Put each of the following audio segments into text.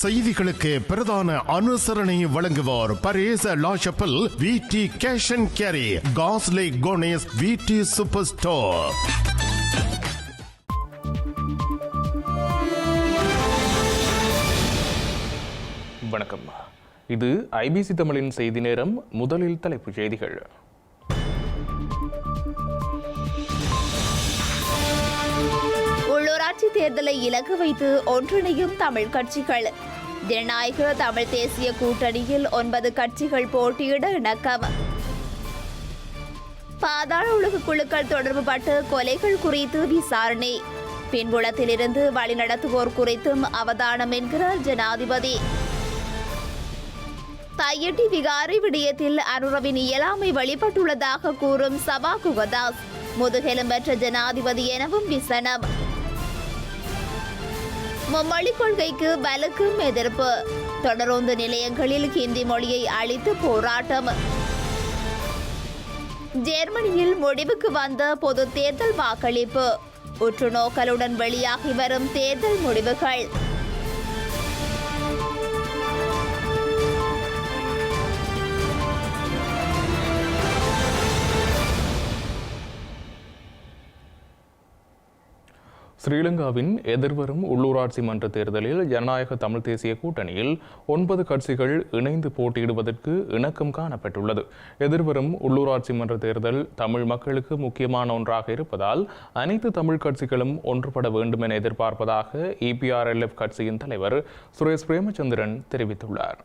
செய்திகளுக்கு பிரதான அனுசரணை வழங்குவோர் Paris La Chapelle V T cash and carry காஸ்லே கோனேஸ் V T super store வணக்கம். இது ஐபிசி தமிழின் செய்தி நேரம் முதலில் தலைப்புச் செய்திகள். உள்ளூராட்சி தேர்தலை இலக்கு வைத்து ஒன்றிணையும் தமிழ் கட்சிகள். ஜனநாயக தமிழ் தேசிய கூட்டணியில் ஒன்பது கட்சிகள் போட்டியிட இணக்கம். பாதாள உலக குழுக்கள் தொடர்புபட்டு கொலைகள் குறித்து விசாரணை. பின்புலத்திலிருந்து வழிநடத்துவோர் குறித்தும் அவதானம் என்கிறார் ஜனாதிபதி. தையட்டி விகாரி விடயத்தில் அனுரவின் இயலாமை வெளிப்பட்டுள்ளதாக கூறும் சபா குகதாஸ். முதுகெலும்பற்ற ஜனாதிபதி எனவும் விசனம். மும்மொழி கொள்கைக்கு வலுக்கும் எதிர்ப்பு. தொடரோந்து நிலையங்களில் ஹிந்தி மொழியை அழித்து போராட்டம். ஜெர்மனியில் முடிவுக்கு வந்த பொது தேர்தல் வாக்களிப்பு. உற்றுநோக்கலுடன் வெளியாகி வரும் தேர்தல் முடிவுகள். ஸ்ரீலங்காவின் எதிர்வரும் உள்ளூராட்சி மன்ற தேர்தலில் ஜனநாயக தமிழ் தேசிய கூட்டணியில் ஒன்பது கட்சிகள் இணைந்து போட்டியிடுவதற்கு இணக்கம் காணப்பட்டுள்ளது. எதிர்வரும் உள்ளூராட்சி மன்ற தேர்தல் தமிழ் மக்களுக்கு முக்கியமான ஒன்றாக இருப்பதால் அனைத்து தமிழ் கட்சிகளும் ஒன்றுபட வேண்டும் என எதிர்பார்ப்பதாக இபிஆர்எல்எஃப் கட்சியின் தலைவர் சுரேஷ் பிரேமச்சந்திரன் தெரிவித்துள்ளார்.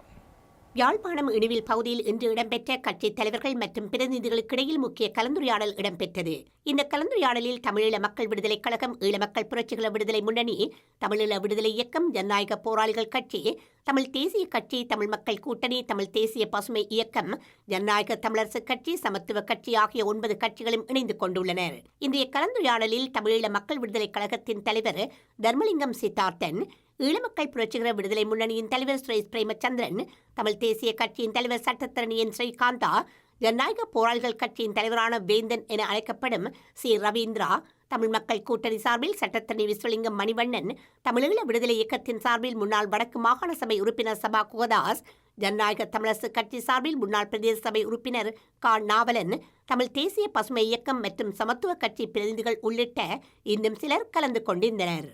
யாழ்ப்பாணம் இணுவில் பகுதியில் இன்று இடம்பெற்ற கட்சித் தலைவர்கள் மற்றும் பிரதிநிதிகளுக்கிடையில் முக்கிய கலந்துரையாடல் இடம்பெற்றது. இந்த கலந்துரையாடலில் தமிழீழ மக்கள் விடுதலைக் கழகம் ஈழ மக்கள் புரட்சிகள விடுதலை முன்னணி தமிழீழ விடுதலை இயக்கம் ஜனநாயக போராளிகள் கட்சி தமிழ் தேசிய கட்சி தமிழ் மக்கள் கூட்டணி தமிழ் தேசிய பசுமை இயக்கம் ஜனநாயக தமிழரசு கட்சி சமத்துவ கட்சி ஆகிய ஒன்பது கட்சிகளும் இணைந்து கொண்டுள்ளனர். இன்றைய கலந்துரையாடலில் தமிழீழ மக்கள் விடுதலைக் கழகத்தின் தலைவர் தர்மலிங்கம் சித்தார்த்தன் ஈழமக்கள் புரட்சிகர விடுதலை முன்னணியின் தலைவர் சுரேஷ் பிரேமச்சந்திரன் தமிழ் தேசிய கட்சியின் தலைவர் சட்டத்தரணி என் ஸ்ரீகாந்தா ஜனநாயக போராளிகள் கட்சியின் தலைவரான வேந்தன் என அழைக்கப்படும் சி. ரவீந்திரா தமிழ் மக்கள் கூட்டணி சார்பில் சட்டத்தனி விஸ்வலிங்கம் மணிவண்ணன் தமிழீழ விடுதலை இயக்கத்தின் சார்பில் முன்னாள் வடக்கு மாகாண சபை உறுப்பினர் சபா குகதாஸ் ஜனநாயக தமிழரசு கட்சி சார்பில் முன்னாள் பிரதேச சபை உறுப்பினர் கா. நாவலன் தமிழ் தேசிய பசுமை இயக்கம் மற்றும் சமத்துவ கட்சி பிரதிநிதிகள் உள்ளிட்ட இன்னும் சிலர் கலந்து கொண்டிருந்தனர்.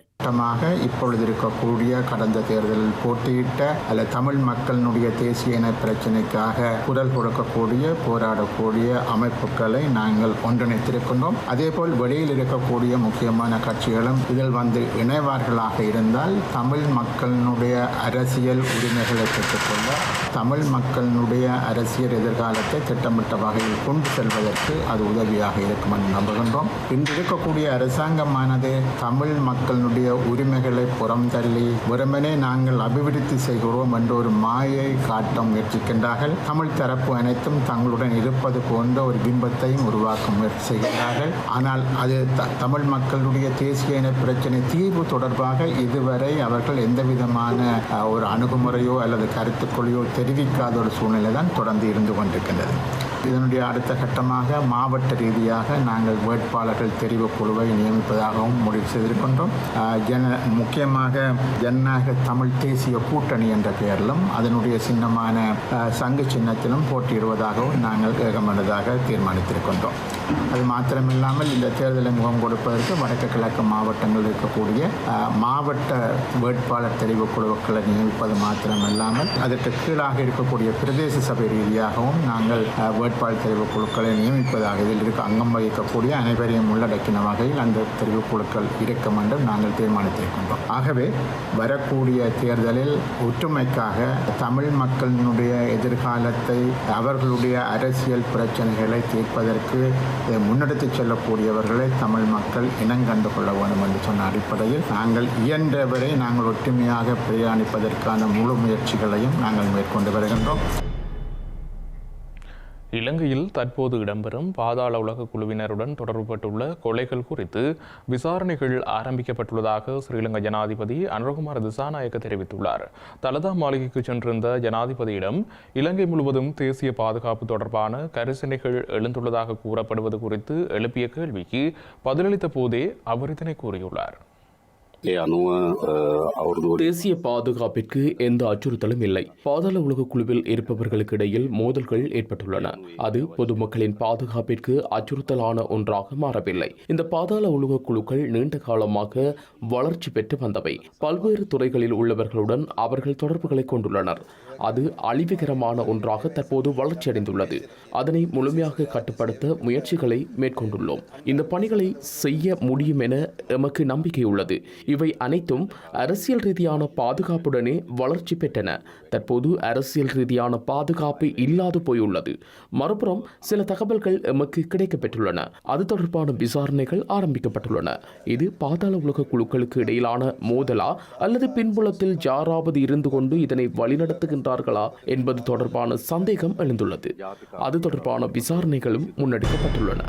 இப்பொழுது இருக்கக்கூடிய கடந்த தேர்தலில் போட்டியிட்ட அல்ல தமிழ் மக்களினுடைய தேசிய இன பிரச்சினைக்காக குரல் கொடுக்கக்கூடிய போராடக்கூடிய அமைப்புகளை நாங்கள் ஒன்றிணைத்திருக்கின்றோம். அதேபோல் வெளியில் இருக்கக்கூடிய முக்கியமான கட்சிகளும் இதில் வந்து இணைவார்களாக இருந்தால் தமிழ் மக்களினுடைய அரசியல் உரிமைகளை பெற்றுக்கொள்ள தமிழ் மக்களினுடைய அரசியல் எதிர்காலத்தை திட்டமிட்ட வகையில் கொண்டு செல்வதற்கு அது உதவியாக இருக்கும் என்று நம்புகின்றோம். இன்று இருக்கக்கூடிய அரசாங்கமானது தமிழ் மக்களினுடைய உரிமைகளை புறம் தள்ளி வெறுமனே நாங்கள் அபிவிருத்தி செய்கிறோம் என்ற ஒரு மாயை காட்ட முயற்சிக்கின்றார்கள். தமிழ் தரப்பு அனைத்தும் தங்களுடன் இருப்பது போன்ற ஒரு பிம்பத்தையும் உருவாக்க முயற்சி செய்கின்றார்கள். ஆனால் அது த- தமிழ் மக்களுடைய தேசிய இன பிரச்சனை தீர்வு தொடர்பாக இதுவரை அவர்கள் எந்த விதமான ஒரு அணுகுமுறையோ அல்லது கருத்துக்கொள்ளையோ தெரிவிக்காத ஒரு சூழ்நிலை தான் தொடர்ந்து இருந்து கொண்டிருக்கின்றது. இதனுடைய அடுத்த கட்டமாக மாவட்ட ரீதியாக நாங்கள் வேட்பாளர்கள் தெரிவு குழுவை நியமிப்பதாகவும் முடிவு செய்திருக்கின்றோம். ஜன முக்கியமாக ஜனநாயக தமிழ் தேசிய கூட்டணி என்ற பெயரிலும் அதனுடைய சின்னமான சங்கு சின்னத்திலும் போட்டியிடுவதாகவும் நாங்கள் ஏகமனதாக தீர்மானித்திருக்கின்றோம். அது மாத்திரமில்லாமல் இந்த தேர்தலை முகம் கொடுப்பதற்கு வடக்கு கிழக்கு மாவட்டங்களில் இருக்கக்கூடிய மாவட்ட வேட்பாளர் தெரிவு குழுக்களை நியமிப்பது மாத்திரமில்லாமல் அதற்கு கீழாக இருக்கக்கூடிய பிரதேச சபை ரீதியாகவும் நாங்கள் வேட்பாளர் தெரிவு குழுக்களை நியமிப்பதாக இதில் இருக்க அங்கம் வகிக்கக்கூடிய அனைவரையும் உள்ளடக்கின வகையில் அந்த தெரிவு குழுக்கள் இருக்கும் என்றும் நாங்கள் தீர்மானித்திருக்கின்றோம். ஆகவே வரக்கூடிய தேர்தலில் ஒற்றுமைக்காக தமிழ் மக்களினுடைய எதிர்காலத்தை அவர்களுடைய அரசியல் பிரச்சனைகளை தீர்ப்பதற்கு முன்னெடுத்துச் செல்லக்கூடியவர்களை தமிழ் மக்கள் இனங்கண்டு கொள்ள வேண்டும் என்று சொன்ன அடிப்படையில் நாங்கள் இயன்றவரை நாங்கள் ஒற்றுமையாக பிரயாணிப்பதற்கான முழு முயற்சிகளையும் நாங்கள் மேற்கொண்டு வருகின்றோம். இலங்கையில் தற்போது இடம்பெறும் பாதாள உலக குழுவினருடன் தொடர்புபட்டுள்ள கொலைகள் குறித்து விசாரணைகள் ஆரம்பிக்கப்பட்டுள்ளதாக ஸ்ரீலங்கா ஜனாதிபதி அனுரகுமார் திசாநாயக்க தெரிவித்துள்ளார். தலதா மாளிகைக்கு சென்றிருந்த ஜனாதிபதியிடம் இலங்கை முழுவதும் தேசிய பாதுகாப்பு தொடர்பான கரிசனைகள் எழுந்துள்ளதாக கூறப்படுவது குறித்து எழுப்பிய கேள்விக்கு பதிலளித்த போதே அவர் இதனை கூறியுள்ளார். தே அணுவ தேசிய பாதுகாப்பிற்கு எந்த அச்சுறுத்தலும் இல்லை. பாதாள உலக குழுவில் இருப்பவர்களுக்கு இடையில் மோதல்கள் ஏற்பட்டுள்ளன. அது பொதுமக்களின் பாதுகாப்பிற்கு அச்சுறுத்தலான ஒன்றாக மாறவில்லை. இந்த பாதாள உலக குழுக்கள் நீண்ட காலமாக வளர்ச்சி பெற்று வந்தவை. பல்வேறு துறைகளில் உள்ளவர்களுடன் அவர்கள் தொடர்புகளை கொண்டுள்ளனர். அது அழிவுகரமான ஒன்றாக தற்போது வளர்ச்சியடைந்துள்ளது அதனை முழுமையாக கட்டுப்படுத்த முயற்சிகளை மேற்கொண்டுள்ளோம். இந்த பணிகளை செய்ய முடியும் என எமக்கு நம்பிக்கை உள்ளது. இவை அனைத்தும் அரசியல் ரீதியான பாதுகாப்புடனே வளர்ச்சி பெற்றன. தற்போது அரசியல் ரீதியான பாதுகாப்பு இல்லாது போயுள்ளது. மறுபுறம் சில தகவல்கள் எமக்கு கிடைக்கப்பெற்றுள்ளன. அது தொடர்பான விசாரணைகள் ஆரம்பிக்கப்பட்டுள்ளன. இது பாதாள உலக குழுக்களுக்கு இடையிலான மோதலா அல்லது பின்புலத்தில் யாராவது இருந்து கொண்டு இதனை வழிநடத்துகின்றார்களா என்பது தொடர்பான சந்தேகம் எழுந்துள்ளது. அது தொடர்பான விசாரணைகளும் முன்னெடுக்கப்பட்டுள்ளன.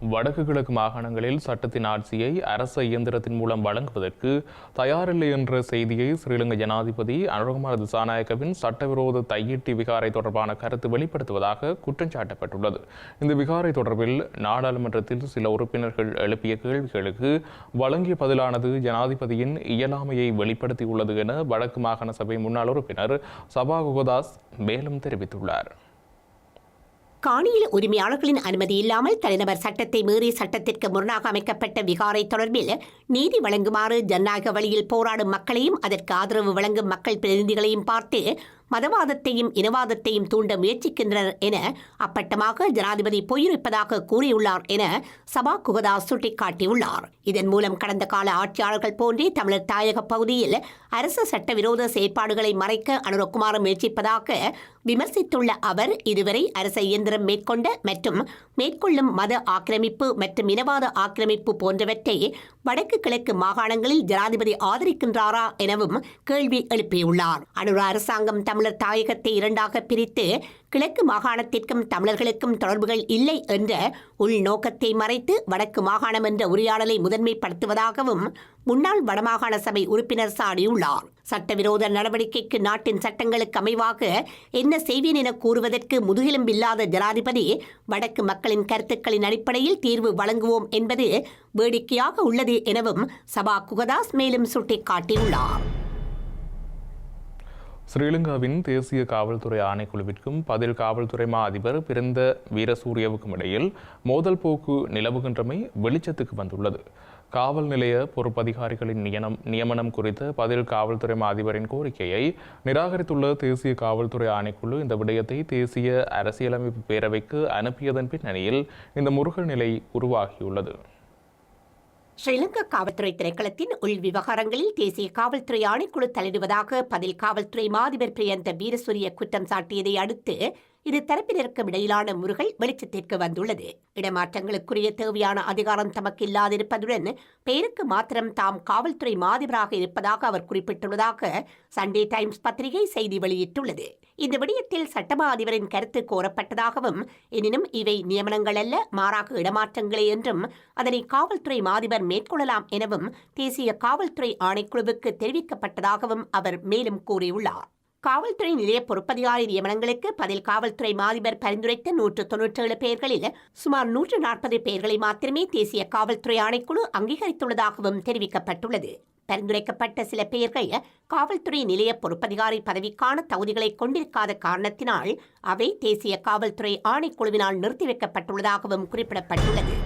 வடக்கு கிழக்கு மாகாணங்களில் சட்டத்தின் ஆட்சியை அரச இயந்திரத்தின் மூலம் வழங்குவதற்கு தயாரில்லை என்ற செய்தியை ஸ்ரீலங்கா ஜனாதிபதி அனுரகுமார் திசாநாயக்கவின் சட்டவிரோத தையிட்டி விகாரை தொடர்பான கருத்து வெளிப்படுத்துவதாக குற்றம் சாட்டப்பட்டுள்ளது. இந்த விகாரை தொடர்பில் நாடாளுமன்றத்தில் சில உறுப்பினர்கள் எழுப்பிய கேள்விகளுக்கு வழங்கிய பதிலானது ஜனாதிபதியின் இயலாமையை வெளிப்படுத்தியுள்ளது என வடக்கு மாகாண சபை முன்னாள் உறுப்பினர் சபா குகதாஸ் மேலும் தெரிவித்துள்ளார். காணியில் உரிமையாளர்களின் அனுமதி இல்லாமல் தனிநபர் சட்டத்தை மீறி சட்டத்திற்கு முரணாக அமைக்கப்பட்ட விகாரை தொடர்பில் நீதி வழங்குமாறு ஜனநாயக வழியில் போராடும் மக்களையும் அதற்கு ஆதரவு வழங்கும் மக்கள் பிரதிநிதிகளையும் பார்த்து மதவாதத்தையும் இனவாதத்தையும் தூண்ட முயற்சிக்கின்றனர் என அப்பட்டமாக ஜனாதிபதி பொய்யுரைப்பதாக கூறியுள்ளார் என சபா குகதா சுட்டிக்காட்டியுள்ளார். இதன் மூலம் கடந்த கால ஆட்சியாளர்கள் போன்றே தமிழர் தாயக பகுதியில் அரசு சட்டவிரோத செயற்பாடுகளை மறைக்க அனுரகுமார் முயற்சிப்பதாக விமர்சித்துள்ள அவர் இதுவரை அரச இயந்திரம் மேற்கொண்ட மற்றும் மேற்கொள்ளும் மத ஆக்கிரமிப்பு மற்றும் இனவாத ஆக்கிரமிப்பு போன்றவற்றை வடக்கு கிழக்கு மாகாணங்களில் ஜனாதிபதி ஆதரிக்கின்றாரா எனவும் கேள்வி எழுப்பியுள்ளார். அனுர அரசாங்கம் தமிழர் தாயகத்தை இரண்டாக பிரித்து கிழக்கு மாகாணத்திற்கும் தமிழர்களுக்கும் தொடர்புகள் இல்லை என்ற உள்நோக்கத்தை மறைத்து வடக்கு மாகாணம் என்ற உரையாடலை முதன்மைப்படுத்துவதாகவும் முன்னாள் வடமாகாண சபை உறுப்பினர் சாடியுள்ளார். சட்டவிரோத நடவடிக்கைக்கு நாட்டின் சட்டங்களுக்கு அமைவாக என்ன செய்வேன் என கூறுவதற்கு முதுகெலும்பில்லாத ஜனாதிபதி வடக்கு மக்களின் கருத்துக்களின் அடிப்படையில் தீர்வு வழங்குவோம் என்பது வேடிக்கையாக உள்ளது எனவும் சபா குகதாஸ் மேலும் சுட்டிக்காட்டியுள்ளார். ஸ்ரீலங்காவின் தேசிய காவல்துறை ஆணைக்குழுவிற்கும் பதில் காவல்துறை மா அதிபர் பிறந்த வீரசூரியவுக்கும் இடையில் மோதல் போக்கு நிலவுகின்றமை வெளிச்சத்துக்கு வந்துள்ளது. காவல் நிலைய பொறுப்பதிகாரிகளின் நியனம் நியமனம் குறித்த பதில் காவல்துறை மா அதிபரின் கோரிக்கையை நிராகரித்துள்ள தேசிய காவல்துறை ஆணைக்குழு இந்த விடயத்தை தேசிய அரசியலமைப்பு பேரவைக்கு அனுப்பியதன் பின்னணியில் இந்த முருகல் நிலை உருவாகியுள்ளது. ஸ்ரீலங்கா காவல்துறை திரைக்களத்தின் உள் விவகாரங்களில் தேசிய காவல்துறை ஆணைக்குழு தலையிடுவதாக பதில் காவல்துறை மாதிபர் பிரியந்த வீரசூரிய குற்றம் சாட்டியதை அடுத்து இரு தரப்பினருக்கும் இடையிலான முருகல் வெளிச்சத்திற்கு வந்துள்ளது. இடமாற்றங்களுக்குரிய தேவையான அதிகாரம் தமக்கு இல்லாதிருப்பதுடன் பெயருக்கு மாத்திரம் தாம் காவல்துறை மாதிபராக இருப்பதாக அவர் குறிப்பிட்டுள்ளதாக சண்டே டைம்ஸ் பத்திரிகை செய்தி வெளியிட்டுள்ளது. இந்த விடயத்தில் சட்டமா அதிபரின் கருத்து கோரப்பட்டதாகவும் எனினும் இவை நியமனங்கள் அல்ல மாறாக இடமாற்றங்களே என்றும் அதனை காவல்துறை மாதிபர் மேற்கொள்ளலாம் எனவும் தேசிய காவல்துறை ஆணைக்குழுவுக்கு தெரிவிக்கப்பட்டதாகவும் அவர் மேலும் கூறியுள்ளார். காவல்துறை நிலைய பொறுப்பதிகாரி நியமனங்களுக்கு பதில் காவல்துறை மாதிபர் பரிந்துரைத்த நூற்று தொன்னூற்றேழு பெயர்களில் சுமார் நூற்று நாற்பது பெயர்களை மாத்திரமே தேசிய காவல்துறை ஆணைக்குழு அங்கீகரித்துள்ளதாகவும் தெரிவிக்கப்பட்டுள்ளது. பரிந்துரைக்கப்பட்ட சில பெயர்கள் காவல்துறை நிலைய பொறுப்பதிகாரி பதவிக்கான தகுதிகளை கொண்டிருக்காத காரணத்தினால் அவை தேசிய காவல்துறை ஆணைக்குழுவினால் நிறுத்தி வைக்கப்பட்டுள்ளதாகவும் குறிப்பிடப்பட்டுள்ளது.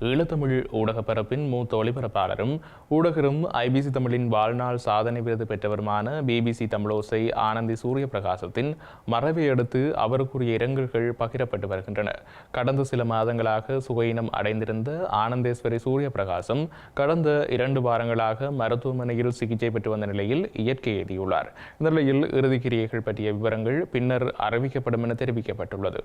ஈழத்தமிழ் ஊடகப்பரப்பின் மூத்த ஒளிபரப்பாளரும் ஊடகரும் ஐபிசி தமிழின் வாழ்நாள் சாதனை விருது பெற்றவருமான பிபிசி தமிழோசை ஆனந்தி சூரிய பிரகாசத்தின் மறைவை அடுத்து அவருக்குரிய இரங்கல்கள் பகிரப்பட்டு வருகின்றன. கடந்த சில மாதங்களாக சுகையினம் அடைந்திருந்த ஆனந்தேஸ்வரி சூரிய பிரகாசம் கடந்த இரண்டு வாரங்களாக மருத்துவமனையில் சிகிச்சை பெற்று வந்த நிலையில் இயற்கை எழுதியுள்ளார். இந்த நிலையில் இறுதிக்கிரியைகள் பற்றிய விவரங்கள் பின்னர் அறிவிக்கப்படும் என தெரிவிக்கப்பட்டுள்ளது.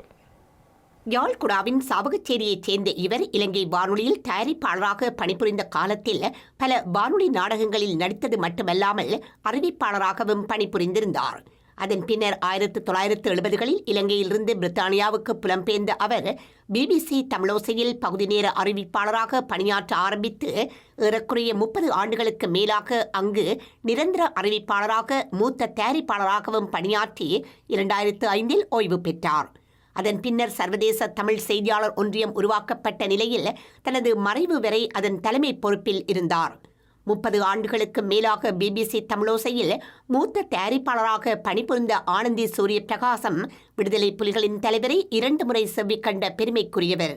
யாழ்குடாவின் சாவகச்சேரியைச் சேர்ந்த இவர் இலங்கை வானொலியில் தயாரிப்பாளராக பணிபுரிந்த காலத்தில் பல வானொலி நாடகங்களில் நடித்தது மட்டுமல்லாமல் அறிவிப்பாளராகவும் பணிபுரிந்திருந்தார். அதன் பின்னர் ஆயிரத்து தொள்ளாயிரத்து எழுபதுகளில் இலங்கையிலிருந்து பிரித்தானியாவுக்கு புலம்பெயர்ந்த அவர் பிபிசி தமிழோசையில் பகுதி நேர அறிவிப்பாளராக பணியாற்ற ஆரம்பித்து ஏறக்குறைய முப்பது ஆண்டுகளுக்கு மேலாக அங்கு நிரந்தர அறிவிப்பாளராக மூத்த தயாரிப்பாளராகவும் பணியாற்றி இரண்டாயிரத்து ஐந்தில் ஓய்வு பெற்றார். அதன் பின்னர் சர்வதேச தமிழ் செய்தியாளர் ஒன்றியம் உருவாக்கப்பட்ட நிலையில் தனது மறைவு வரை அதன் தலைமை பொறுப்பில் இருந்தார். முப்பது ஆண்டுகளுக்கு மேலாக பிபிசி தமிழோசையில் மூத்த தயாரிப்பாளராக பணிபுரிந்த ஆனந்தி சூரிய பிரகாசம் விடுதலை புலிகளின் தலைவரை இரண்டு முறை செவ்விக்கண்ட பெருமைக்குரியவர்.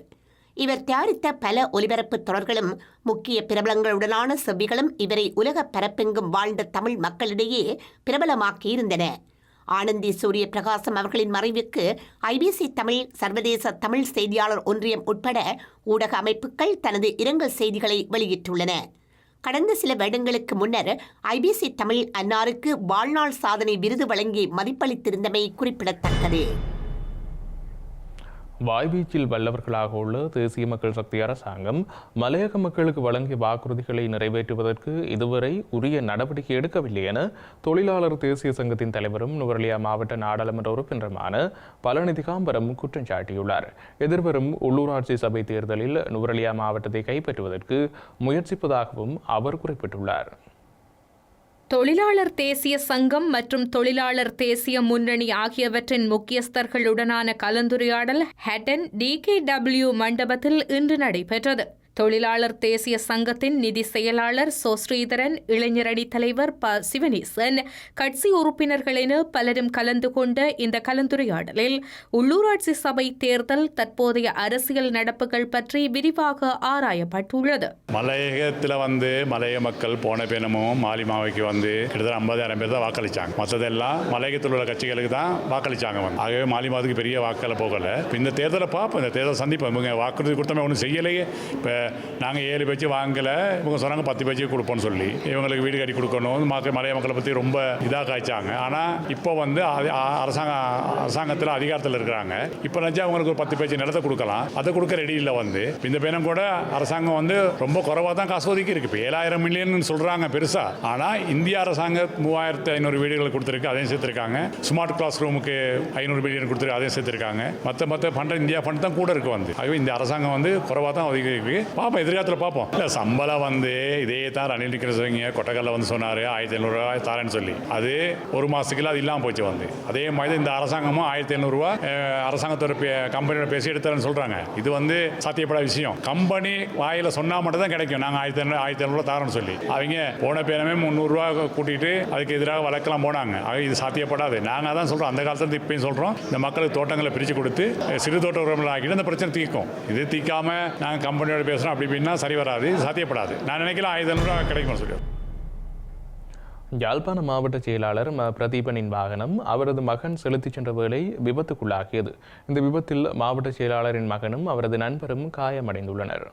இவர் தயாரித்த பல ஒலிபரப்பு தொடர்களும் முக்கிய பிரபலங்களுடனான செவ்விகளும் இவரை உலக பரப்பெங்கும் வாழ்ந்த தமிழ் மக்களிடையே பிரபலமாக்கியிருந்தன. ஆனந்தி சூரிய பிரகாசம் அவர்களின் மறைவுக்கு ஐபிசி தமிழ் சர்வதேச தமிழ் செய்தியாளர் ஒன்றியம் உட்பட ஊடக அமைப்புகள் தனது இரங்கல் செய்திகளை வெளியிட்டுள்ளன. கடந்த சில வருடங்களுக்கு முன்னர் ஐபிசி தமிழ் அன்னாருக்கு வாழ்நாள் சாதனை விருது வழங்கி மதிப்பளித்திருந்தமை குறிப்பிடத்தக்கது. வாய்வீச்சில் வல்லவர்களாக உள்ள தேசிய மக்கள் சக்தி அரசாங்கம் மலையக மக்களுக்கு வழங்கிய வாக்குறுதிகளை நிறைவேற்றுவதற்கு இதுவரை உரிய நடவடிக்கை எடுக்கவில்லை என தொழிலாளர் தேசிய சங்கத்தின் தலைவரும் நுவரலியா மாவட்ட நாடாளுமன்ற உறுப்பினருமான பழனிதி காம்பரம் குற்றம் சாட்டியுள்ளார். எதிர்வரும் உள்ளூராட்சி சபை தேர்தலில் நுவரலியா மாவட்டத்தை கைப்பற்றுவதற்கு முயற்சிப்பதாகவும் அவர் குறிப்பிட்டுள்ளார். தொழிலாளர் தேசிய சங்கம் மற்றும் தொழிலாளர் தேசிய முன்னணி ஆகியவற்றின் முக்கியஸ்தர்களுடனான கலந்துரையாடல் ஹட்டன் டிகேடபிள்யூ மண்டபத்தில் இன்று நடைபெற்றது. தொழிலாளர் தேசிய சங்கத்தின் நிதி செயலாளர் சோ ஸ்ரீதரன் இளைஞரணி தலைவர் ப சிவனேசன் கட்சி உறுப்பினர்கள் என பலரும் கலந்து கொண்ட இந்த கலந்துரையாடலில் உள்ளூராட்சி சபை தேர்தல் தற்போதைய அரசியல் நடப்புகள் பற்றி விரிவாக ஆராயப்பட்டுள்ளது. மலையகத்தில் வந்து மலைய மக்கள் போன பினமும் மாலிமாவைக்கு வந்து கிட்டத்தட்ட ஐம்பதாயிரம் பேர் தான் வாக்களிச்சாங்க. மற்றதெல்லாம் மலையகத்தில் உள்ள கட்சிகளுக்கு தான் வாக்களிச்சாங்க வந்து. ஆகவே மாலிமாவுக்கு பெரிய வாக்களை போகல. இந்த தேர்தலை பார்ப்போம். இந்த தேர்தல் சந்திப்போம். இவங்க வாக்குறுதி கொடுத்தமே ஒன்றும் செய்யலையே. இப்போ நாங்கள் ஏழு பேச்சு வாங்கலை. இவங்க சொன்னாங்க பத்து பேச்சு கொடுப்போம்னு சொல்லி. இவங்களுக்கு வீடு கட்டி கொடுக்கணும். மக்கள் மலைய மக்களை பற்றி ரொம்ப இதாக காய்ச்சாங்க. ஆனால் இப்போ வந்து அரசாங்கம் அரசாங்க அரசாங்கத்தில் அதிகாரத்தில் இருக்கிறாங்க. இப்போ நினச்சா அவங்களுக்கு ஒரு பத்து பேச்சு நிலத்தை கொடுக்கலாம். அதை கொடுக்க ரெடி இல்லை வந்து. இந்த பேனம் கூட அரசாங்கம் வந்து ரொம்ப குறைவாக தான் காசு ஒதுக்கி இருக்கு. இப்போ ஏழாயிரம் மில்லியன் சொல்கிறாங்க பெருசாக ஆனால் இந்திய அரசாங்கம் மூவாயிரத்து ஐநூறு வீடுகள் கொடுத்துருக்கு. அதையும் சேர்த்துருக்காங்க. ஸ்மார்ட் கிளாஸ் ரூமுக்கு ஐநூறு மில்லியன் கொடுத்துருக்கு அதையும் சேர்த்துருக்காங்க. மற்ற மற்ற ஃபண்ட் இந்தியா ஃபண்ட் தான் கூட இருக்கு வந்து. அதுவே இந்த அரசாங்கம் வந்து குறைவாக தான் ஒதுக்கி இருக்கு. பார்ப்போம் எதிர்காலத்தில் பார்ப்போம் இல்லை சம்பளம் வந்து இதே தான் ரணில் விக்ரமசிங்க கொட்டக்கல்ல வந்து சொன்னார் ஆயிரத்தி ஐநூறுரூவா தாரேன்னு சொல்லி. அது ஒரு மாதத்துக்குள்ள அது இல்லாமல் போச்சு வந்து. அதே மாதிரி தான் இந்த அரசாங்கமும் ஆயிரத்தி ஐநூறுரூவா அரசாங்கத்தோட பே கம்பெனியோட பேசி எடுத்தாருன்னு சொல்கிறாங்க இது வந்து சாத்தியப்படாத விஷயம். கம்பெனி வாயில் சொன்னால் மட்டும் தான் கிடைக்கும். நாங்கள் ஆயிரத்தி ஐநூறு ஆயிரத்தி ஐநூறுரூவா தாரோன்னு சொல்லி. அவங்க போன பேரமே முந்நூறுரூவா கூட்டிகிட்டு அதுக்கு எதிராக வழக்கெல்லாம் போனாங்க. அது இது சாத்தியப்படாது. நாங்கள் தான் சொல்கிறோம் அந்த காலத்துல இப்பயும் சொல்கிறோம் இந்த மக்களுக்கு தோட்டங்களை பிரித்து கொடுத்து சிறு தோட்ட உரிமைகள் ஆக்கிட்டு இந்த பிரச்சனை தீர்க்கும். இது தீர்க்காம நாங்கள் கம்பெனியோட பேசுகிறோம் அப்படி இப்படின்னா சரி வராது சாத்தியப்படாது. நான் நினைக்கல ஆயிரத்தி ஐநூறுரூவா கிடைக்கும்னு சொல்லி யாழ்ப்பாண மாவட்ட செயலாளர் ம பிரதீபனின் வாகனம் அவரது மகன் செலுத்திச் சென்ற வேளை விபத்துக்குள்ளாகியது. இந்த விபத்தில் மாவட்ட செயலாளரின் மகனும் அவரது நண்பரும் காயமடைந்துள்ளனர்.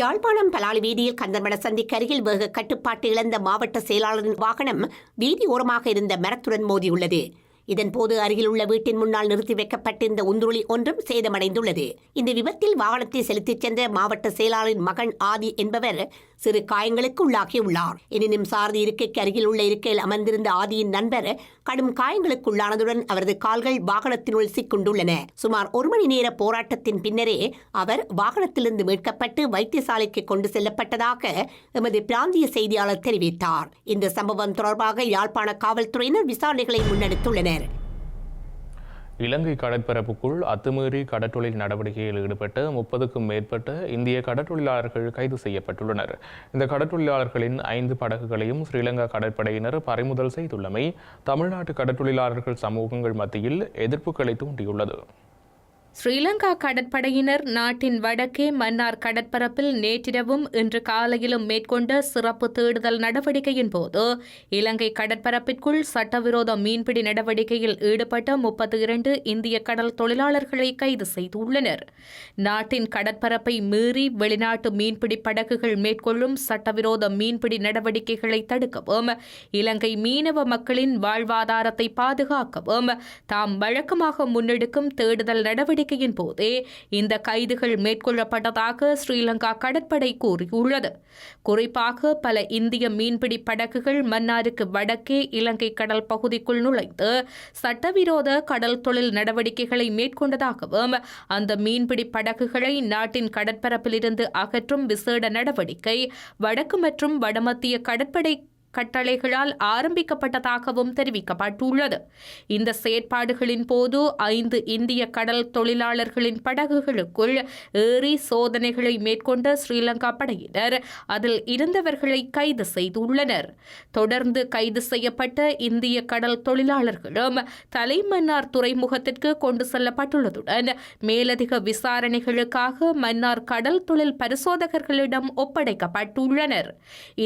யாழ்ப்பாணம் பலாலி வீதியில் கந்தர்மட சந்திக்கு அருகில் வேக கட்டுப்பாட்டு இழந்த மாவட்ட செயலாளரின் வாகனம் வீதி ஓரமாக இருந்த மரத்துடன் மோதியுள்ளது. இதன்போது அருகில் உள்ள வீட்டின் முன்னால் நிறுத்தி வைக்கப்பட்டிருந்த உந்துருளி ஒன்றும் சேதமடைந்துள்ளது. இந்த விபத்தில் வாகனத்தை செலுத்திச் சென்ற மாவட்ட செயலாளரின் மகன் ஆதி என்பவர் சிறு காயங்களுக்கு உள்ளாகியுள்ளார். எனினும் சாரதி இருக்கைக்கு அருகில் உள்ள இருக்கையில் அமர்ந்திருந்த ஆதியின் நண்பர் கடும் காயங்களுக்குள்ளானதுடன் அவரது கால்கள் வாகனத்தினுள் சிக்குண்டுள்ளன. சுமார் ஒரு மணி நேர போராட்டத்தின் பின்னரே அவர் வாகனத்திலிருந்து மீட்கப்பட்டு வைத்தியசாலைக்கு கொண்டு செல்லப்பட்டதாக எமது பிராந்திய செய்தியாளர் தெரிவித்தார். இந்த சம்பவம் தொடர்பாக யாழ்ப்பாண காவல்துறையினர் விசாரணைகளை முன்னெடுத்துள்ளனர். இலங்கை கடற்பரப்புக்குள் அத்துமீறி கடற்றொழில் நடவடிக்கையில் ஈடுபட்டு முப்பதுக்கும் மேற்பட்ட இந்திய கடற்றொழிலாளர்கள் கைது செய்யப்பட்டுள்ளனர். இந்த கடற்றொழிலாளர்களின் ஐந்து படகுகளையும் ஸ்ரீலங்கா கடற்படையினர் பறிமுதல் செய்துள்ளமை தமிழ்நாட்டு கடற்றொழிலாளர்கள் சமூகங்கள் மத்தியில் எதிர்ப்புகளை தூண்டியுள்ளது. ஸ்ரீலங்கா கடற்படையினர் நாட்டின் வடக்கே மன்னார் கடற்பரப்பில் நேற்றிரவும் இன்று காலையிலும் மேற்கொண்ட சிறப்பு தேடுதல் நடவடிக்கையின் போது இலங்கை கடற்பரப்பிற்குள் சட்டவிரோத மீன்பிடி நடவடிக்கையில் ஈடுபட்ட முப்பத்தி இரண்டு இந்திய கடல் தொழிலாளர்களை கைது செய்துள்ளனர். நாட்டின் கடற்பரப்பை மீறி வெளிநாட்டு மீன்பிடி படகுகள் மேற்கொள்ளும் சட்டவிரோத மீன்பிடி நடவடிக்கைகளை தடுக்கவும் இலங்கை மீனவ மக்களின் வாழ்வாதாரத்தை பாதுகாக்கவும் தாம் வழக்கமாக முன்னெடுக்கும் தேடுதல் நடவடிக்கை நடவடிக்கையின் போதே இந்த கைதுகள் மேற்கொள்ளப்பட்டதாக ஸ்ரீலங்கா கடற்படை கூறியுள்ளது. குறிப்பாக பல இந்திய மீன்பிடி படகுகள் மன்னாருக்கு வடக்கே இலங்கை கடல் பகுதிக்குள் நுழைந்து சட்டவிரோத கடல் தொழில் நடவடிக்கைகளை மேற்கொண்டதாகவும் அந்த மீன்பிடி படகுகளை நாட்டின் கடற்பரப்பிலிருந்து அகற்றும் விசேட நடவடிக்கை வடக்கு மற்றும் வடமத்திய கடற்படை கட்டளைகளால் ஆரம்பிக்கப்பட்டதாகவும் தெரிவிக்கப்பட்டுள்ளது. இந்த செயற்பாடுகளின் போது ஐந்து இந்திய கடல் தொழிலாளர்களின் படகுகளுக்குள் ஏறி சோதனைகளை மேற்கொண்ட ஸ்ரீலங்கா படையினர் அதில் இருந்தவர்களை கைது செய்துள்ளனர். தொடர்ந்து கைது செய்யப்பட்ட இந்திய கடல் தொழிலாளர்களும் தலைமன்னார் துறைமுகத்திற்கு கொண்டு செல்லப்பட்டுள்ளதுடன் மேலதிக விசாரணைகளுக்காக மன்னார் கடல் தொழில் பரிசோதகர்களிடம் ஒப்படைக்கப்பட்டுள்ளனர்.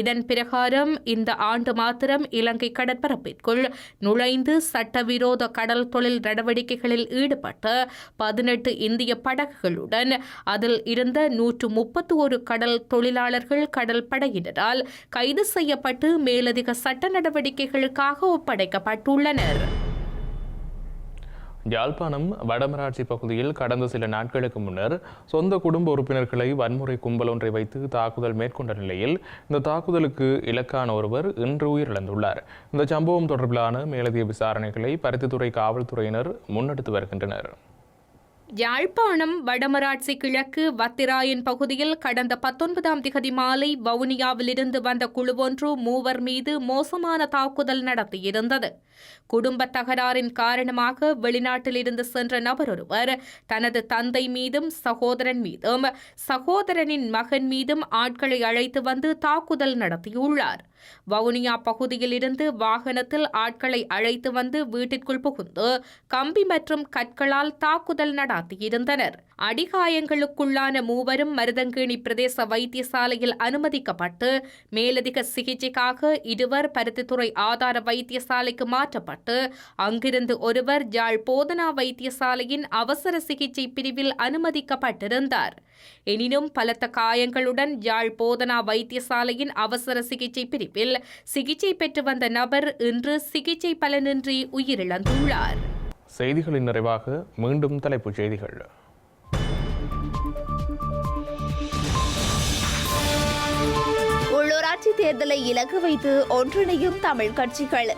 இதன் பிரகாரம் இந்த ஆண்டு மாத்திரம் இலங்கை கடற்பரப்பிற்குள் நுழைந்து சட்டவிரோத கடல் தொழில் நடவடிக்கைகளில் ஈடுபட்ட பதினெட்டு இந்திய படகுகளுடன் அதில் இருந்த நூற்று முப்பத்தி ஒரு கடல் தொழிலாளர்கள் கடல் படையினரால் கைது செய்யப்பட்டு மேலதிக சட்ட நடவடிக்கைகளுக்காக ஒப்படைக்கப்பட்டுள்ளனர். யாழ்ப்பாணம் வடமராட்சி பகுதியில் கடந்த சில நாட்களுக்கு முன்னர் சொந்த குடும்ப உறுப்பினர்களை வன்முறை கும்பல் ஒன்றை வைத்து தாக்குதல் மேற்கொண்ட நிலையில் இந்த தாக்குதலுக்கு இலக்கான ஒருவர் இன்று உயிரிழந்துள்ளார். இந்த சம்பவம் தொடர்பிலான மேலதிக விசாரணைகளை பருத்தித்துறை காவல்துறையினர் முன்னெடுத்து வருகின்றனர். யாழ்ப்பாணம் வடமராட்சி கிழக்கு வத்திராயன் பகுதியில் கடந்த பத்தொன்பதாம் திகதி மாலை வவுனியாவிலிருந்து வந்த குழுவொன்று மூவர் மீது மோசமான தாக்குதல் நடத்தியிருந்தது. குடும்ப தகராறின் காரணமாக வெளிநாட்டிலிருந்து சென்ற நபர் ஒருவர் தனது தந்தை மீதும் சகோதரன் மீதும் சகோதரனின் மகன் மீதும் ஆட்களை அழைத்து வந்து தாக்குதல் நடத்தியுள்ளார். வவுனியா பகுதியில் இருந்து வாகனத்தில் ஆட்களை அழைத்து வந்து வீட்டிற்குள் புகுந்து கம்பி மற்றும் கற்களால் தாக்குதல் நடாத்தியிருந்தனர். அடிகாயங்களுக்குள்ளான மூவரும் மருதங்கேணி பிரதேச வைத்தியசாலையில் அனுமதிக்கப்பட்டு மேலதிக சிகிச்சைக்காக இருவர் பருத்தித்துறை ஆதார வைத்தியசாலைக்கு மாற்றப்பட்டு அங்கிருந்து ஒருவர் யாழ் போதனா வைத்தியசாலையின் அவசர சிகிச்சை பிரிவில் அனுமதிக்கப்பட்டிருந்தார். எனினும் பலத்த காயங்களுடன் யாழ் போதனா வைத்தியசாலையின் அவசர சிகிச்சை பிரிவில் சிகிச்சை பெற்று வந்த நபர் இன்று சிகிச்சை பலனின்றி உயிரிழந்துள்ளார். செய்திகளின் நிறைவாக மீண்டும் தலைப்புச் செய்திகள். உள்ளூராட்சி தேர்தலை இலக்கு வைத்து ஒன்றிணையும் தமிழ் கட்சிகள்.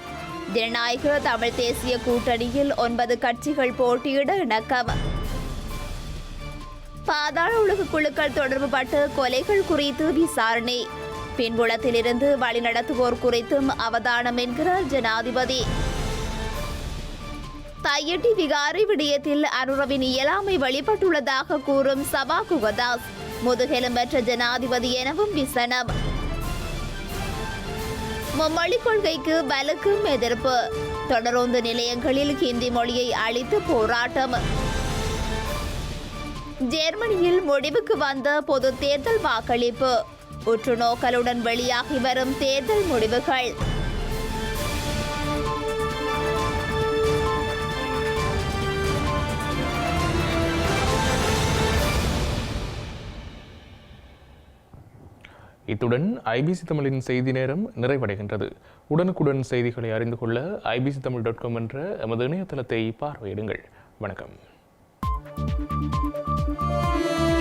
ஜனநாயக தமிழ் தேசிய கூட்டணியில் ஒன்பது கட்சிகள் போட்டியிட இணக்கம். பாதாள உலக குழுக்கள் தொடர்புபட்டு கொலைகள் குறித்து விசாரணை. பின்புலத்திலிருந்து வழிநடத்துவோர் குறித்தும் அவதானம் என்கிறார் ஜனாதிபதி. தையட்டி விகாரி விடயத்தில் அனுரவின் இயலாமை வெளிப்பட்டுள்ளதாக கூறும் சபா குகதாஸ் முதுகெலும்பற்ற ஜனாதிபதி எனவும் விசனம். மும்மொழி கொள்கைக்கு பலுக்கும் எதிர்ப்பு. தொடரோந்து நிலையங்களில் ஹிந்தி மொழியை அளித்து போராட்டம். ஜெர்மனியில் முடிவுக்கு வந்த பொது தேர்தல் வாக்களிப்பு. உற்றுநோக்கலுடன் வெளியாகி வரும் தேர்தல் முடிவுகள். இத்துடன் ஐபிசி தமிழின் செய்தி நேரம் நிறைவடைகின்றது. உடனுக்குடன் செய்திகளை அறிந்து கொள்ள ஐபிசி தமிழ் டாட் காம் என்ற எமது இணையதளத்தை பார்வையிடுங்கள். வணக்கம். thank you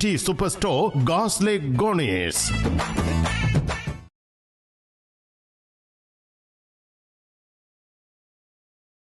T super store காஸ்லே கோனேஸ்